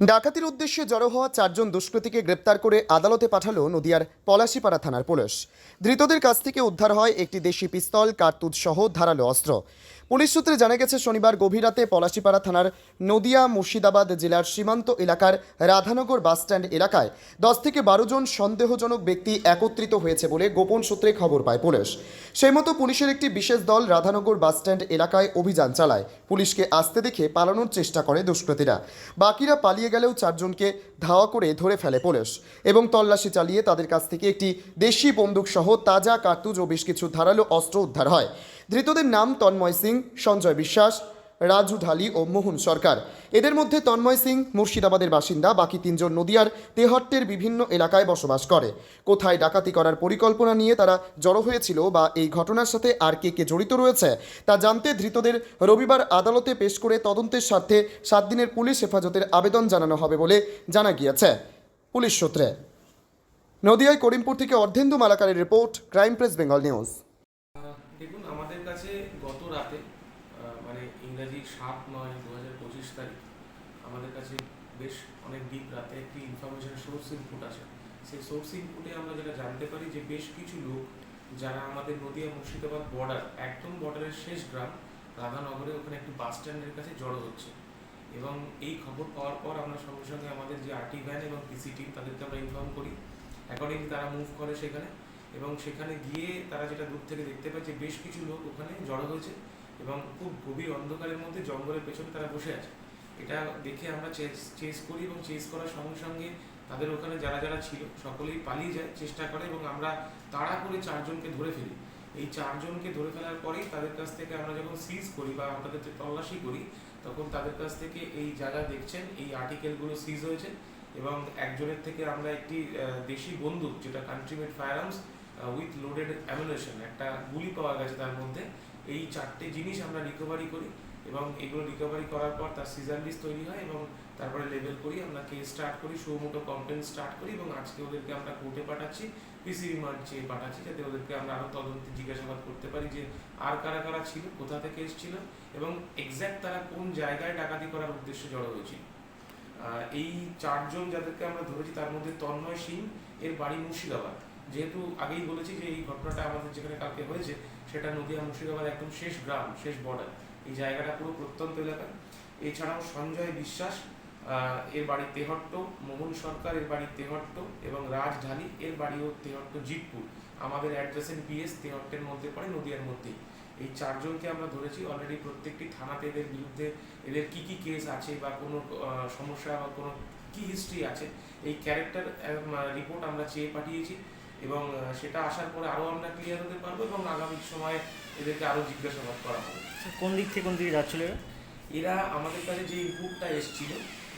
ডাকাতির উদ্দেশ্যে জড়ো হওয়া চারজন দুষ্কৃতীকে গ্রেপ্তার করে আদালতে পাঠালো নদিয়ার পলাশিপাড়া থানার পুলিশ। ধৃতদের কাছ থেকে উদ্ধার হয় একটি দেশি পিস্তল, কার্তুজ সহ ধারালো অস্ত্র। পুলিশ সূত্রে জানা গেছে, শনিবার গভীর রাতে পলাশিপাড়া থানার নদিয়া মুর্শিদাবাদ জেলার সীমান্ত এলাকার রাধানগর বাসস্ট্যান্ড এলাকায় দশ থেকে বারো জন সন্দেহজনক ব্যক্তি একত্রিত হয়েছে বলে গোপন সূত্রে খবর পায় পুলিশ। সেই মতো পুলিশের একটি বিশেষ দল রাধানগর বাসস্ট্যান্ড এলাকায় অভিযান চালায়। পুলিশকে আসতে দেখে পালানোর চেষ্টা করে দুষ্কৃতীরা। বাকিরা পালিয়ে গেলেও চারজনকে ধাওয়া করে ধরে ফেলে পুলিশ এবং তল্লাশি চালিয়ে তাদের কাছ থেকে একটি দেশি বন্দুক সহ তাজা কার্তুজ ও বেশ কিছু ধারালো অস্ত্র উদ্ধার হয়। ধৃতদের নাম তন্ময় সিং, সঞ্জয় বিশ্বাস, রাজু ঢালি ও মোহন সরকার। এদের মধ্যে তন্ময় সিং, মুর্শিদাবাদের বাসিন্দা, বাকি তিনজন নদিয়ার তেহট্টের বিভিন্ন এলাকায় বসবাস করে। কোথায় ডাকাতি করার পরিকল্পনা নিয়ে তারা জড়ো হয়েছিল বা এই ঘটনার সাথে আর কে কে জড়িত রয়েছে, তা জানতে ধৃতদের রবিবার আদালতে পেশ করে তদন্তের স্বার্থে সাত দিনের পুলিশ হেফাজতের আবেদন জানানো হবে বলে জানা গিয়েছে পুলিশ সূত্রে। নদিয়ায় করিমপুর থেকে Ardhendu মালাকারের report, crime press, Bengal news দেখুন আমাদের কাছে গত রাতে মানে ইংরাজি সাত নয় দু হাজার পঁচিশ তারিখ, আমাদের কাছে বেশ অনেক ডিপ রাতে একটি ইনফরমেশন সোর্স ইনপুট আসে। সেই সোর্স ইনপুটে আমরা যেটা জানতে পারি যে বেশ কিছু লোক যারা আমাদের নদিয়া মুর্শিদাবাদ বর্ডার একদম বর্ডারের শেষ গ্রাম, রাধানগরে ওখানে একটি বাস স্ট্যান্ডের কাছে জড়ো হচ্ছে। এবং এই খবর পাওয়ার পর আমরা সঙ্গে সঙ্গে আমাদের যে আরটি ভ্যান এবং পিসি টিম তাদেরকে আমরা ইনফর্ম করি। অ্যাকর্ডিংলি তারা মুভ করে সেখানে। এবং সেখানে গিয়ে তারা যেটা দূর থেকে দেখতে পায় যে বেশ কিছু লোক ওখানে জড়ো হয়েছে এবং খুব গভীর অন্ধকারের মধ্যে জঙ্গলের পেছনে তারা বসে আছে। এটা দেখে আমরা চেস চেস করি এবং চেস করার সঙ্গে সঙ্গে তাদের ওখানে যারা যারা ছিল সকলেই পালিয়ে যায়, চেষ্টা করে এবং আমরা তাড়া করে চারজনকে ধরে ফেলি। এই চারজনকে ধরে ফেলার পরেই তাদের কাছ থেকে আমরা যখন সিজ করি বা আমাদের যে তল্লাশি করি, তখন তাদের কাছ থেকে এই জায়গা দেখছেন, এই আর্টিকেলগুলো সিজ হয়েছে এবং একজনের থেকে আমরা একটি দেশি বন্দুক যেটা country made firearms with loaded ammunition একটা গুলি পাওয়া গেছে তার মধ্যে। এই চারটে জিনিস আমরা রিকভারি করি এবং এগুলো রিকভারি করার পর তার সিজার লিস্ট তৈরি হয় এবং তারপরে লেভেল করি। আমরা কেস স্টার্ট করি সুমোটো কমপ্লেন স্টার্ট করি এবং আজকে ওদেরকে আমরা কোর্টে পাঠাচ্ছি পিসি রিমান্ড চেয়ে পাঠাচ্ছি যাতে ওদেরকে আমরা আরও তদন্তে জিজ্ঞাসাবাদ করতে পারি যে আর কারা কারা ছিল, কোথা থেকে এসেছিল এবং এক্স্যাক্ট তারা কোন জায়গায় ডাকাতি করার উদ্দেশ্যে জড়ো হয়েছিল। এই চারজন যাদেরকে আমরা ধরেছি তার মধ্যে তন্ময় সিং, এর বাড়ি মুর্শিদাবাদ। যেহেতু আগেই বলেছি যে এই ঘটনাটা আমাদের যেখানে কালকে হয়েছে, সেটা নদীয়া মুর্শিদাবাদ একদম শেষ গ্রাম, শেষ বর্ডার এই জায়গাটা পুরো প্রত্যন্ত এলাকা এছাড়াও সঞ্জয় বিশ্বাস এর বাড়ি তেহট্ট, মোহন সরকার এর বাড়ি তেহট্ট এবং রাজ ঢালি এর বাড়িও তেহট্ট, জিতপুর। আমাদের অ্যাড্রেস অ্যাড্রেসের বিএস তেহট্টের মধ্যে পড়ে, নদিয়ার মধ্যেই। এই চারজনকে আমরা ধরেছি অলরেডি প্রত্যেকটি থানাতে এদের বিরুদ্ধে এদের কি কি কেস আছে বা কোনো সমস্যা বা কোনো কি হিস্ট্রি আছে, এই ক্যারেক্টার রিপোর্ট আমরা চেয়ে পাঠিয়েছি। এবং সেটা আসার পরে আরও আমরা ক্লিয়ার হতে পারব এবং আগামী সময়ে এদেরকে আরও জিজ্ঞাসাবাদ করা হবে। কোন দিক থেকে কোন দিকে যাচ্ছিল এরা? এরা আমাদের কাছে যে ইনপুটটা এসেছিল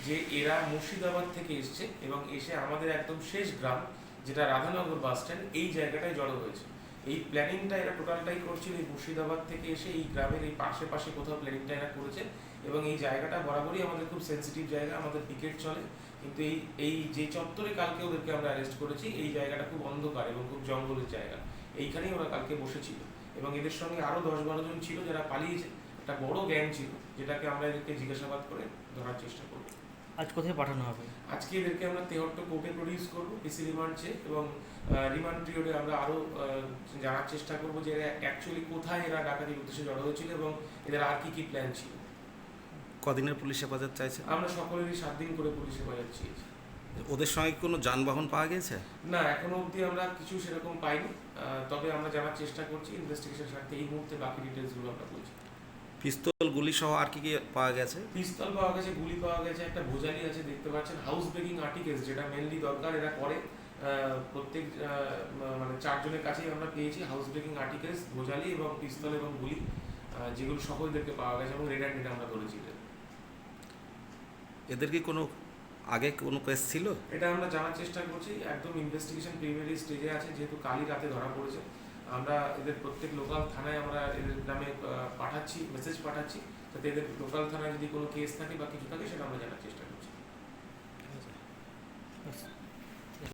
যে এরা মুর্শিদাবাদ থেকে এসছে এবং এসে আমাদের একদম শেষ গ্রাম যেটা রাধানগর বাস স্ট্যান্ড এই জায়গাটায় জড়ো হয়েছে। এই প্ল্যানিংটা এরা টোটালটাই করছিল এই মুর্শিদাবাদ থেকে এসে এই গ্রামের এই পাশে পাশে কোথাও প্ল্যানিংটা এরা করেছে। এবং এই জায়গাটা বরাবরই আমাদের খুব সেন্সিটিভ জায়গা আমাদের পিকেট চলে। কিন্তু এই এই যে চত্বরে কালকে ওদেরকে আমরা অ্যারেস্ট করেছি এই জায়গাটা খুব অন্ধকার এবং খুব জঙ্গলের জায়গা। এইখানেই ওরা কালকে বসেছিল। এবং এদের সঙ্গে আরও দশ বারো জন ছিল যারা পালিয়েছে। একটা বড় গ্যাং ছিল যেটাকে আমরা এদেরকে জিজ্ঞাসাবাদ করে ধরার চেষ্টা করব। আজ কোথায় পাঠানো হবে? আজকে এদেরকে আমরা তেহট্ট কোর্টে প্রডিউস করব পিসি রিমান্ড চেয়ে। এবং রিমান্ড পিরিয়ডে আমরা আরও জানার চেষ্টা করব যে এরা অ্যাকচুয়ালি কোথায় এরা ডাকাতির উদ্দেশ্যে জড়ো হয়েছিল এবং এদের আর কী কী প্ল্যান ছিল। কদিনের পুলিশ হেফাজত চাইছে? আমরা সকলেরই সাত দিন করে পুলিশে বাজার চেয়েছি। ওদের সঙ্গে কোনো যানবাহন পাওয়া গেছে? না এখনও অবধি আমরা কিছু সেরকম পাইনি। তবে আমরা জানার চেষ্টা করছি ইনভেস্টিগেশন স্বার্থে এই মুহূর্তে বাকি ডিটেলসগুলো আমরা বলছি। পিস্তল গুলি সহ আর কি কি পাওয়া গেছে? পিস্তল পাওয়া গেছে গুলি পাওয়া গেছে একটা ভোজালি আছে দেখতে পাচ্ছেন হাউস ব্রেকিং আর্টিকেলস যেটা মেনলি দরকার এরা করে। প্রত্যেক মানে চারজনের কাছেই আমরা পেয়েছি হাউস ব্রেকিং আর্টিকেলস ভোজালি এবং পিস্তল এবং গুলি যেগুলো সহ এদেরকে পাওয়া গেছে এবং রেড হ্যান্ডেড আমরা ধরেছি এদের। কি কোনো আগে কোনো কেস ছিল? এটা আমরা জানার চেষ্টা করছি। একদম ইনভেস্টিগেশন প্রিমিয়ারি স্টেজে আছে, যেহেতু কালই রাতে ধরা পড়েছে। আমরা এদের প্রত্যেক লোকাল থানায় আমরা এদের নামে পাঠাচ্ছি মেসেজ পাঠাচ্ছি। যাতে এদের লোকাল থানায় যদি কোনো কেস থাকে বা কিছু থাকে, সেটা আমরা জানার চেষ্টা